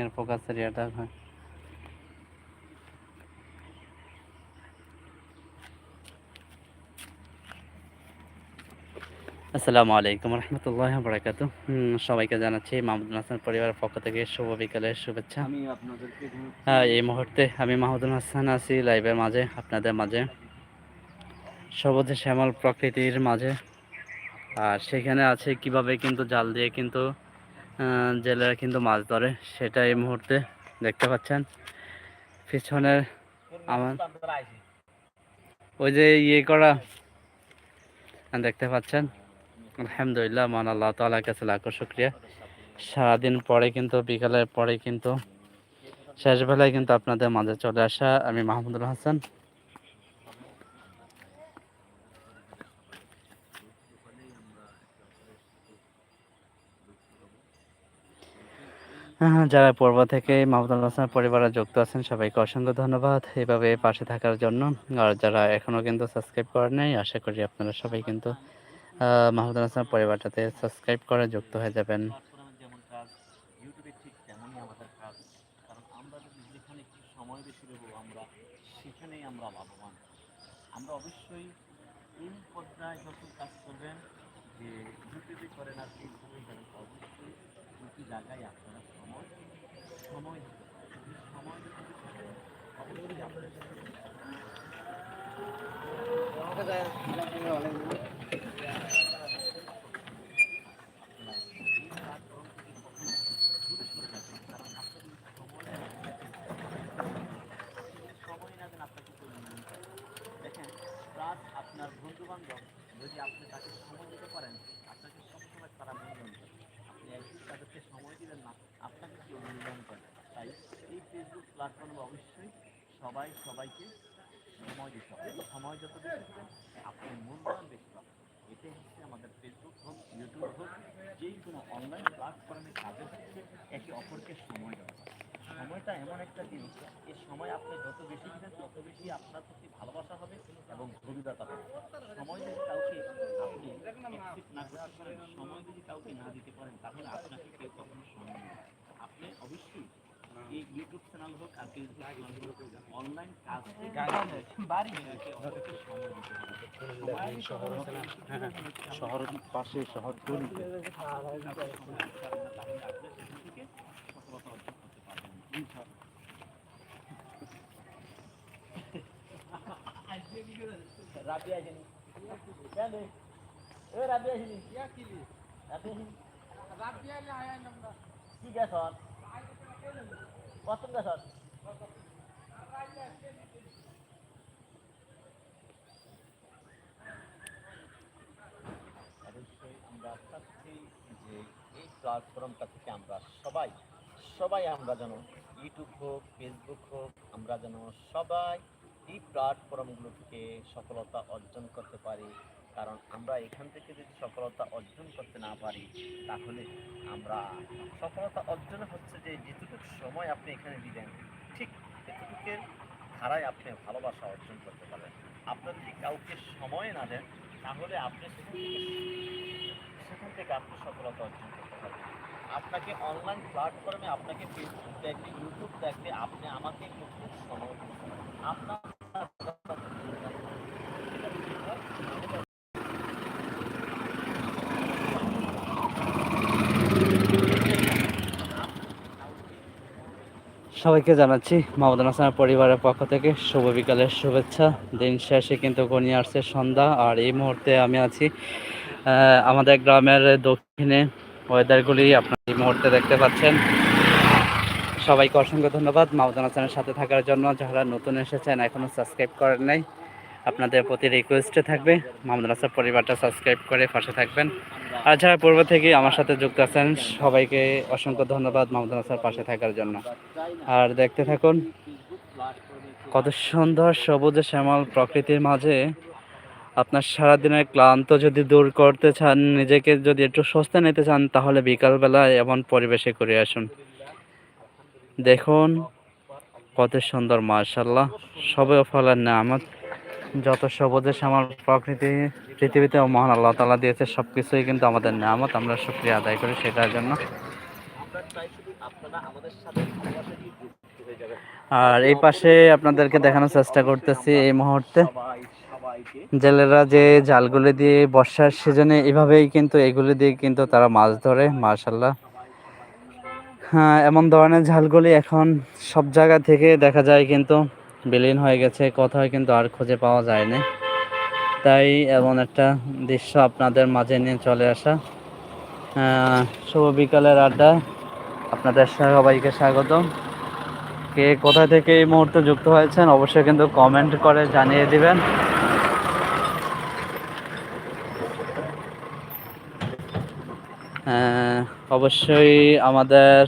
এর ফোকাসের এটা হয়। আসসালামু আলাইকুম রহমতুল্লাহ বরাকাত সবাইকে জানাচ্ছি মাহমুদুল হাসান পরিবারের পক্ষ থেকে শুভ বিকালের শুভেচ্ছা। হ্যাঁ এই মুহূর্তে আমি মাহমুদুল হাসান আছি লাইভের মাঝে আপনাদের মাঝে। সবুজ শ্যামল প্রকৃতির মাঝে। আর সেখানে আছে কীভাবে কিন্তু জাল দিয়ে কিন্তু জেলেরা কিন্তু মাছ ধরে সেটা এই মুহূর্তে দেখতে পাচ্ছেন। পিছনের আমার ওই যে ইয়ে করা দেখতে পাচ্ছেন? আলহামদুলিল্লাহ মান আল্লাহ তালার কাছে লাখো শুক্রিয়া। সারাদিন পরে কিন্তু, বিকালের পরে কিন্তু, শেষ বেলায় কিন্তু আপনাদের মাঝে চলে আসা আমি মাহমুদুল হাসান। যারা পূর্ব থেকে মাহমুদুল হাসান পরিবারে যুক্ত আছেন, সবাইকে অসংখ্য ধন্যবাদ। এভাবে পাশে থাকার জন্য। আর যারা এখনও কিন্তু সাবস্ক্রাইব করেন নাই, আশা করি আপনারা সবাই কিন্তু মাহমুদুল হাসান পরিবারটাতে সাবস্ক্রাইব করে যুক্ত হয়ে যাবেন। অবশ্যই এই যখন কাজ করবেন, যে ইউটিউবে করেন ফেসবুকে করেন অবশ্যই দুটি জায়গায় আপনারা সময় সময় দিতে পারেন যদি সময় দিতে পারেন অবশ্যই আপনাদের সময় না দেন আপনাকে করে নেবেন দেখেন প্লাস আপনার বন্ধু বান্ধব যদি আপনি তাকে সময় দিতে পারেন আপনাকে সবসময় তারা মূল্যায়ন করে আপনি একদিন তাদেরকে সময় দিলেন না আপনাকে কেউ মূল্যায়ন করে তাই এই ফেসবুক প্ল্যাটফর্মে অবশ্যই সবাই সবাইকে সময় দিতে হবে। সময় যত বেশি দেবেন আপনি মূল্যায়ন বেশি পাবেন এটাই হচ্ছে আমাদের ফেসবুক হোক ইউটিউব হোক, যেই কোনো অনলাইন প্ল্যাটফর্মে কাজের হচ্ছে একে অপরকে সময় দেওয়া সময়টা এমন একটা জিনিস, এই সময় আপনি যত বেশি দিবেন, তত বেশি আপনার প্রতি ভালোবাসা হবে এবং গভীরতা হবে সময় যদি কাউকে আপনি না করতে পারেন, সময় যদি কাউকে না দিতে পারেন, তাহলে আপনাকে কেউ কখনো সময় আপনি অবশ্যই এই ইউটিউব চ্যানেল হোক আর ফেসবুক চ্যানেল হোক অনলাইন কাজ শহর পাশে শহর তাহলে আপনি সেখান থেকে সফলতা অর্জন করতে পারবেন ইনশাআল্লাহ রাবি আসেনি কেন আসেনি রাবি আসেনি কি গেছ কত গেছ অবশ্যই আমরা চাচ্ছি যে এই প্ল্যাটফর্মটা থেকে আমরা সবাই সবাই আমরা যেন ইউটিউব হোক ফেসবুক হোক, আমরা যেন সবাই এই প্ল্যাটফর্মগুলো থেকে সফলতা অর্জন করতে পারি? কারণ আমরা এখান থেকে যদি সফলতা অর্জন করতে না পারি, তাহলে আমরা সফলতা অর্জন হচ্ছে যে যেটুকু সময় আপনি এখানে দিবেন, ঠিক এতটুকুর ধারায় আপনি ভালোবাসা অর্জন করতে পারেন আপনার যদি কাউকে সময় না দেন, তাহলে আপনি সেখান থেকে আপনি সফলতা অর্জন করতে পারবেন। আপনাকে অনলাইন প্ল্যাটফর্মে আপনাকে ফেসবুক দেখবে ইউটিউব দেখবে আপনি আমাকে খুব সময়। আপনার সবাইকে জানাচ্ছি মাহমুদুল হাসানের পরিবারের পক্ষ থেকে শুভ বিকালের শুভেচ্ছা। দিন শেষে কিন্তু ঘনিয়ে আসছে সন্ধ্যা আর এই মুহূর্তে আমি আছি আমাদের গ্রামের দক্ষিণে। ওয়েদারগুলি আপনার এই মুহূর্তে দেখতে পাচ্ছেন। সবাইকে অসংখ্য ধন্যবাদ মাহমুদুল হাসানের সাথে থাকার জন্য। যারা নতুন এসেছেন এখনও সাবস্ক্রাইব করেন নাই আপনাদের প্রতি রিকোয়েস্টে থাকবে। মাহমুদুল হাসান পরিবারটা সাবস্ক্রাইব করে পাশে থাকবেন। আর যারা পূর্ব থেকে আমার সাথে যুক্ত আছেন, সবাইকে অসংখ্য ধন্যবাদ মাহমুদুল হাসান পাশে থাকার জন্য। আর দেখতে থাকুন, কত সুন্দর সবুজ শ্যামল প্রকৃতির মাঝে আপনার সারাদিনের ক্লান্ত যদি দূর করতে চান, নিজেকে যদি একটু স্বস্তি নিতে চান, তাহলে বিকালবেলা এমন পরিবেশে করে আসুন। দেখুন, কত সুন্দর মার্শাল্লাহ সবে ফলের নামত যত সবুজে শ্যামল প্রকৃতি, পৃথিবীতে মহান আল্লাহ তালা দিয়েছে সব কিছুই কিন্তু আমাদের নামত আমরা শুক্রিয়া আদায় করি সেটার জন্য। আমরা আর এই পাশে আপনাদেরকে দেখানোর চেষ্টা করতেছি এই মুহূর্তে। জেলেরা যে জালগুলি দিয়ে বর্ষার সিজনে এভাবেই কিন্তু এগুলি দিয়ে কিন্তু তারা মাছ ধরে মার্শাল্লাহ হ্যাঁ এমন ধরনের ঝালগুলি এখন সব জায়গা থেকে দেখা যায় কিন্তু বিলীন হয়ে গেছে, কোথাও কিন্তু আর খুঁজে পাওয়া যায় না তাই এমন একটা দৃশ্য আপনাদের মাঝে নিয়ে চলে আসা। শুভ বিকালের আড্ডা। আপনাদের সবাইকে স্বাগত কে কোথা থেকে এই মুহূর্তে যুক্ত হয়েছেন, অবশ্যই কিন্তু কমেন্ট করে জানিয়ে দিবেন। অবশ্যই আমাদের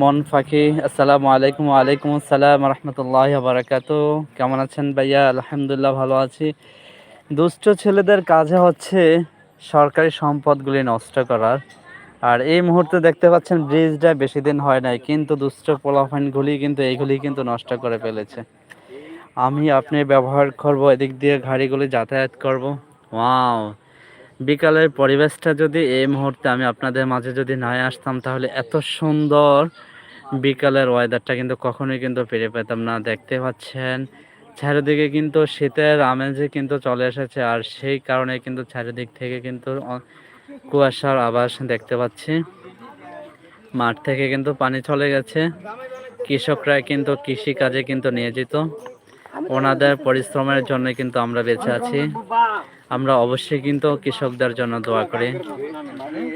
মন ফাঁকি, আসসালামু আলাইকুম, ওয়ালাইকুম আসসালাম রহমতুল্লাহ বারাকাত। কেমন আছেন ভাইয়া? আলহামদুলিল্লাহ ভালো আছি। দুষ্ট ছেলেদের কাজে হচ্ছে সরকারি সম্পদগুলি নষ্ট করার। আর এই মুহূর্তে দেখতে পাচ্ছেন ব্রিজটা বেশি দিন হয় নাই, কিন্তু দুষ্ট পোলাফাইনগুলি কিন্তু এইগুলি কিন্তু নষ্ট করে ফেলেছে। আমি আপনি ব্যবহার করব, এদিক দিয়ে গাড়িগুলি যাতায়াত করব। ওয়াও! বিকালের পরিবেশটা যদি এই মুহূর্তে আমি আপনাদের মাঝে যদি না আসতাম, তাহলে এত সুন্দর বিকালের ওয়েদারটা কিন্তু কখনোই কিন্তু পেরে পেতাম না। দেখতে পাচ্ছেন, চারিদিকে কিন্তু শীতের আমেজে কিন্তু চলে এসেছে, আর সেই কারণে কিন্তু চারিদিক থেকে কিন্তু কুয়াশার আভাস দেখতে পাচ্ছি। মাঠ থেকে কিন্তু পানি চলে গেছে। কৃষকরা কিন্তু কৃষি কাজে কিন্তু নিয়োজিত। ওনাদের পরিশ্রমের জন্য কিন্তু আমরা বেঁচে আছি। আমরা অবশ্যই কিন্তু কৃষকদের জন্য দোয়া করি।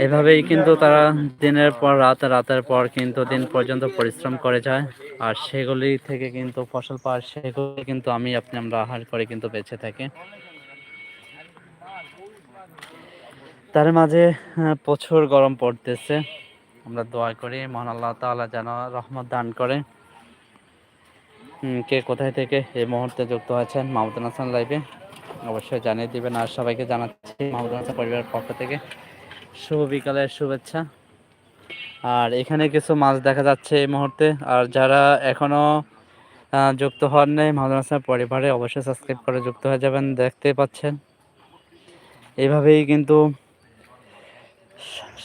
এভাবেই কিন্তু তারা দিনের পর রাত, রাতের পর কিন্তু দিন পর্যন্ত পরিশ্রম করে যায়। আর সেগুলি থেকে কিন্তু ফসল পাওয়ার সেগুলি কিন্তু আমি আপনি, আমরা আহার করে কিন্তু বেঁচে থাকি। তার মাঝে প্রচুর গরম পড়তেছে। আমরা দোয়া করি, মহান আল্লাহ তাআলা যেন রহমত দান করে। কে কোথায় থেকে এই মুহূর্তে যুক্ত আছেন মাহমুদুল হাসান লাইভে। অবশ্যই জানিয়ে দিবেন। আর সবাইকে জানাচ্ছি মাহমুদুল হাসান পরিবারের পক্ষ থেকে শুভ বিকালের শুভেচ্ছা। আর এখানে কিছু মাছ দেখা যাচ্ছে এই মুহূর্তে। আর যারা এখনও আহ, যুক্ত হন নাই মাহমুদুল হাসান পরিবারে অবশ্যই সাবস্ক্রাইব করে যুক্ত হয়ে যাবেন। দেখতে পাচ্ছেন। এভাবেই কিন্তু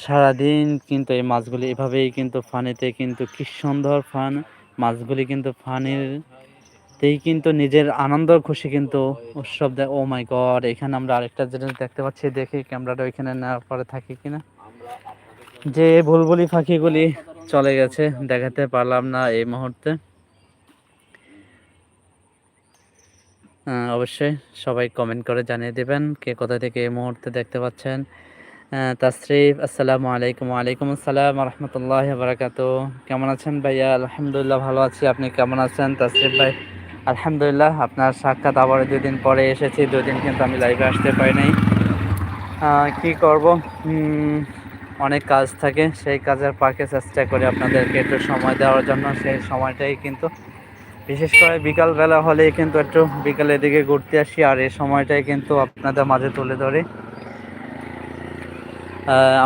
সারাদিন কিন্তু এই মাছগুলি এভাবেই কিন্তু ফানিতে কিন্তু কি সুন্দর ফান মাছগুলি কিন্তু ফানির তেই কিন্তু নিজের আনন্দ খুশি কিন্তু উৎসব দেয়। ও মাই গড এখানে আমরা আরেকটা জিনিস দেখতে পাচ্ছি, দেখি ক্যামেরাটা ওইখানে নেওয়ার পরে থাকে কিনা। যে বুলবুলি ফাঁকিগুলি চলে গেছে, দেখাতে পারলাম না এই মুহূর্তে। অবশ্যই সবাই কমেন্ট করে জানিয়ে দেবেন কে কোথা থেকে এই মুহূর্তে দেখতে পাচ্ছেন। তাসরিফ, আসসালামু আলাইকুম, ওয়ালাইকুম আসসালাম রহমতুল্লাহ বারাকাত কেমন আছেন ভাইয়া? আলহামদুলিল্লাহ ভালো আছি। আপনি কেমন আছেন তাসরিফ ভাই? আলহামদুলিল্লাহ, আপনার সাক্ষাৎ আবার দুদিন পরে এসেছি, দুদিন কিন্তু আমি লাইভে আসতে পারি নাই কি করব? অনেক কাজ থাকে, সেই কাজের পাকে চেষ্টা করি আপনাদেরকে একটু সময় দেওয়ার জন্য, সেই সময়টাই কিন্তু বিশেষ করে বিকালবেলা হলেই কিন্তু একটু বিকালের দিকে ঘুরতে আসি, আর এই সময়টাই কিন্তু আপনাদের মাঝে তুলে ধরি।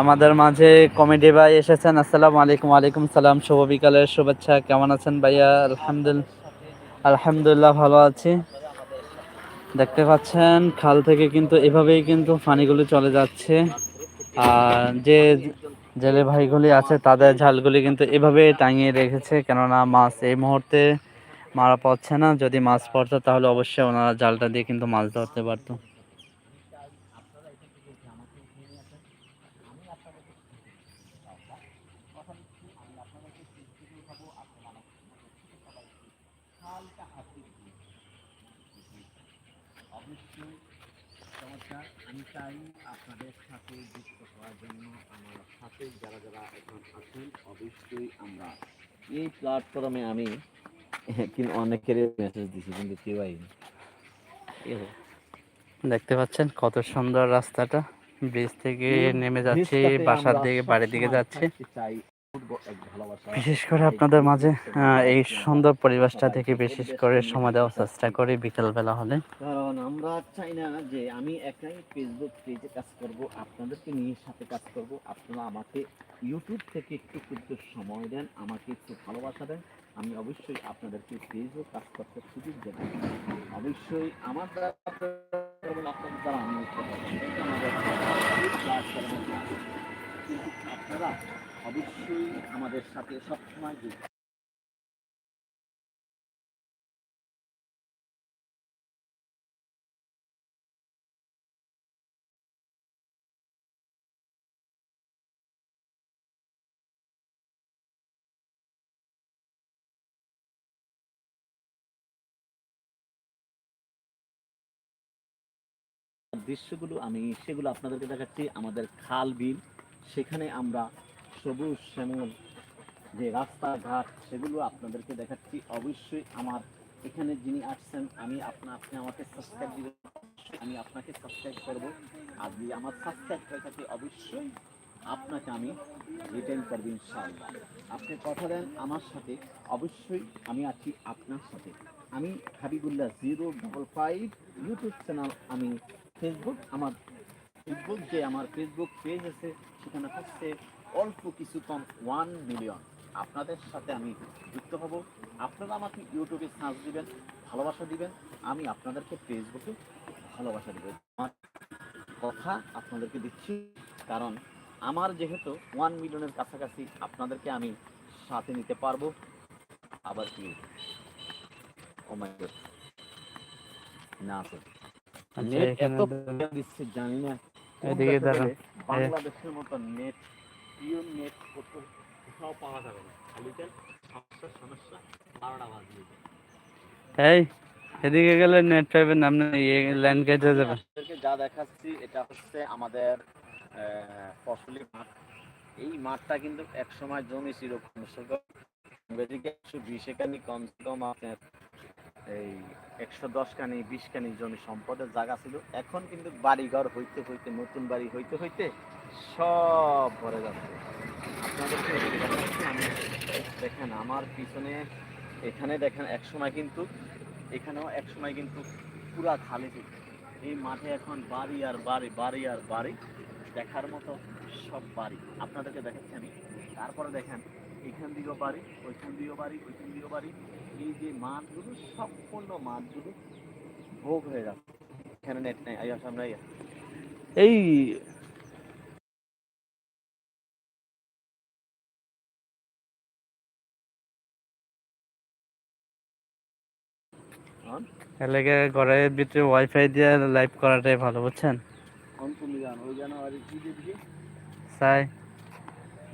আমাদের মাঝে কমেডি ভাই এসেছেন, আসসালামু আলাইকুম আলাইকুম সালাম, শুভ বিকালের শুভেচ্ছা, কেমন আছেন ভাইয়া? আলহামদুলিল্লাহ আলহামদুলিল্লাহ ভালো আছি। দেখতে পাচ্ছেন, খাল থেকে কিন্তু এভাবেই কিন্তু পানিগুলি চলে যাচ্ছে। আর যে জেলে ভাইগুলি আছে, তাদের ঝালগুলি কিন্তু এভাবে টাঙিয়ে রেখেছে। কেননা মাছ এই মুহূর্তে মারা পড়ছে না। যদি মাছ পড়তো, তাহলে অবশ্যই ওনারা জালটা দিয়ে কিন্তু মাছ ধরতে পারতো অবশ্যই চমৎকার আমি চাই আপনাদের সাথে যুক্ত হওয়ার জন্য আমার সাথে যারা যারা এখন আছেন অবশ্যই আমরা এই প্ল্যাটফর্মে আমি কিন্তু অনেকের মেসেজ দিছি কিন্তু কেউ আইনি। দেখতে পাচ্ছেন কত সুন্দর রাস্তাটা। ব্রিজ থেকে নেমে যাচ্ছে বাসার দিকে বাড়ির দিকে যাচ্ছে। চাই বিশেষ করে আপনাদের মাঝে এই সুন্দর পরিবেশটা থেকে বিশেষ করে সময় দেওয়ার চেষ্টা করি বিকেলবেলা হলে কারণ আমরা চাই না যে আমি একাই ফেসবুক পেজে কাজ করব, আপনাদেরকে নিয়ে সাথে কাজ করব, আপনারা আমাকে ইউটিউব থেকে একটু একটু সময় দেন, আমাকে একটু ভালোবাসা দেন, আমি অবশ্যই আপনাদেরকে ফেসবুক কাজ করতে সুযোগ দেব অবশ্যই আমার দ্বারা আপনাদের দ্বারা আমি। কিন্তু আপনারা অবশ্যই আমাদের সাথে সবসময় যুক্ত। দৃশ্যগুলো আমি, সেগুলো আপনাদেরকে দেখাচ্ছি। আমাদের খাল বিল, সেখানে আমরা সবুজ শ্যামল যে রাস্তাঘাট, সেগুলো আপনাদেরকে দেখাচ্ছি। অবশ্যই আমার এখানে যিনি আসছেন, আমি আপনা আপনি আমাকে সাবস্ক্রাইব দিবেন। আমি আপনাকে সাবস্ক্রাইব করব। আর যদি আমার সাবস্ক্রাইব হয়ে থাকে, অবশ্যই আপনাকে আমি রিটার্ন করব ইনশাআল্লাহ। আপনি কথা দেন আমার সাথে। অবশ্যই আমি আছি আপনার সাথে। আমি Habibullah zero double five YouTube channel আমি ফেসবুক আমার ফেসবুক যে আমার ফেসবুক পেজ আছে, সেখানে হচ্ছে অল্প কিছু কম ওয়ান মিলিয়ন আপনাদের সাথে আমি যুক্ত হব। আপনারা আমাকে ইউটিউবে সার্চ দিবেন ভালোবাসা দিবেন। আমি আপনাদেরকে ফেসবুকে ভালোবাসা দেবেন আমার কথা আপনাদেরকে দিচ্ছি কারণ আমার যেহেতু ওয়ান মিলিয়নের কাছাকাছি আপনাদেরকে আমি সাথে নিতে পারব। আবার কি? ও না স্যার আচ্ছা নেট এত দিচ্ছে জানি না। বাংলাদেশের মতো নেট পিওর নেট কোথাও পাওয়া যাবে না। খালি তেল সমস্যা সমস্যা বারোটা বাজবে। এই এদিকে গেলে নেট আপনি লাইন কেটে যাবে যা দেখাচ্ছি এটা হচ্ছে আমাদের ফসলি মাঠ। এই মাঠটা কিন্তু এক সময় জমি ছিল কমসে কম এদিকে একশো বিশ একানি কমসে কম আপনার এই একশো দশ কানি বিশ কানি জমি সম্পদের জায়গা ছিল। এখন কিন্তু বাড়িঘর হইতে হইতে নতুন বাড়ি হইতে হইতে সব ভরে যাচ্ছে। আপনাদেরকে দেখেন আমার পিছনে, এখানে দেখেন এক সময় কিন্তু, এখানেও এক সময় কিন্তু পুরা খালি ছিল। এই মাঠে এখন বাড়ি আর বাড়ি বাড়ি আর বাড়ি, দেখার মতো সব বাড়ি। আপনাদেরকে দেখাচ্ছি আমি। তারপরে দেখেন, এখান দিকেও বাড়ি, ওইখান দিকেও বাড়ি, ওইখান দিকেও বাড়ি। এই যে মাঠগুলো, সম্পূর্ণ মাঠগুলো ভোগ হয়ে যাচ্ছে। এখানে নেট নেই আইয়া সামনে এই এলাকা ঘরের ভিতরে ওয়াইফাই দিয়ে লাইভ করাটাই ভালো বুঝছেন? তাই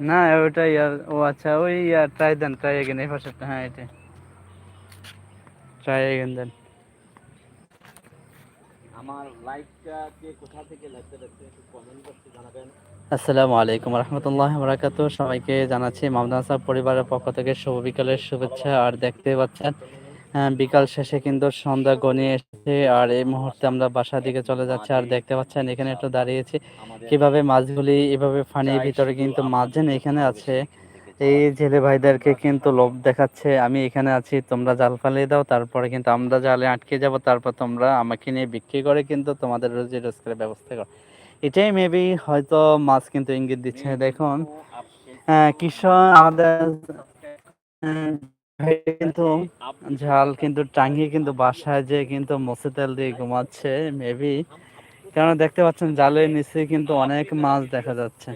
না ওটা ইয়ার ও আচ্ছা ওই ইয়ার ট্রাই দেন ট্রাই এগেন এই পাশেরটা হ্যাঁ এটা ট্রাই এগেন দেন। আমার লাইভটা কে কোথা থেকে লাইভটা দেখছেন একটু কমেন্ট বক্সে জানাবেন। আসসালামু আলাইকুম রহমতুল্লাহ বরাকাতু সবাইকে জানাচ্ছি মামদান সাহেব পরিবারের পক্ষ থেকে শুভ বিকালের শুভেচ্ছা। আর দেখতে পাচ্ছেন বিকাল শেষে কিন্তু সন্ধ্যা গনিয়ে এসেছে আর এই মুহূর্তে আমরা বাসার দিকে চলে যাচ্ছি আর দেখতে পাচ্ছেন এখানে একটু দাঁড়িয়েছি। কীভাবে মাছগুলি এভাবে ফানির ভিতরে কিন্তু মাছ যেন এখানে আছে। এই জেলে ভাইদেরকে কিন্তু লোভ দেখাচ্ছে। আমি এখানে আছি তোমরা জাল ফালিয়ে দাও তারপরে কিন্তু আমরা জালে আটকে যাব তারপর তোমরা আমাকে নিয়ে বিক্রি করে কিন্তু তোমাদের রোজি রোজগারের ব্যবস্থা করো। এটাই মেবি হয়তো মাছ কিন্তু ইঙ্গিত দিচ্ছে দেখুন। আহ, কৃষক আমাদের ভাই কিন্তু ঝাল কিন্তু টাঙ্গি কিন্তু বাসায় যে কিন্তু মসে তেল দিয়ে ঘুমাচ্ছে মেবি কারণ দেখতে পাচ্ছেন জালের নিচে কিন্তু অনেক মাছ দেখা যাচ্ছে।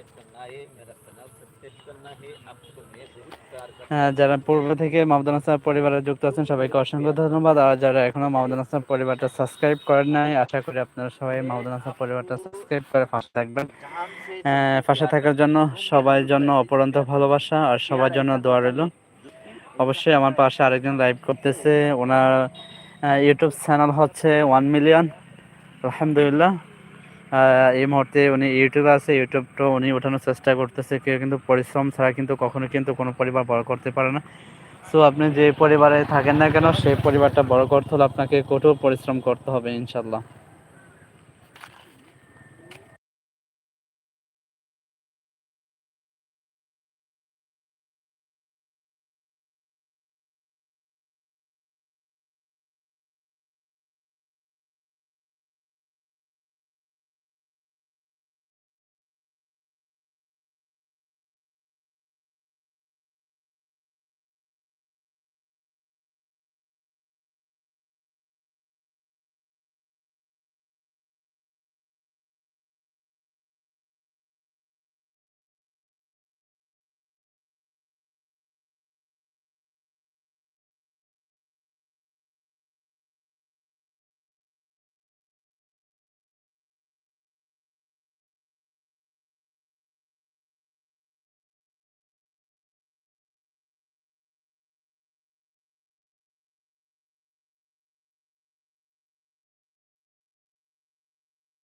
হ্যাঁ যারা পূর্ব থেকে মাহমুদুল হাসান পরিবারে যুক্ত আছেন সবাইকে অসংখ্য ধন্যবাদ। আর যারা এখনও মাহমুদুল হাসান পরিবারটা সাবস্ক্রাইব করেন নাই আশা করি আপনারা সবাই মাহমুদুল হাসান পরিবারটা সাবস্ক্রাইব করে পাশে থাকবেন। আহ, পাশে থাকার জন্য সবার জন্য অপরন্ত ভালোবাসা আর সবার জন্য দোয়া রইল। অবশ্যই আমার পাশে আরেকজন লাইভ করতেছে। ওনার ইউটিউব চ্যানেল হচ্ছে ওয়ান মিলিয়ন আলহামদুলিল্লাহ। এই মুহূর্তে উনি ইউটিউবে আছে ইউটিউবটা উনি ওঠানোর চেষ্টা করতেছে। কেউ কিন্তু পরিশ্রম ছাড়া কিন্তু কখনো কিন্তু কোনো পরিবার বড় করতে পারে না। সো আপনি যে পরিবারে থাকেন না কেন, সেই পরিবারটা বড় করতে হলে আপনাকে কঠোর পরিশ্রম করতে হবে ইনশাল্লাহ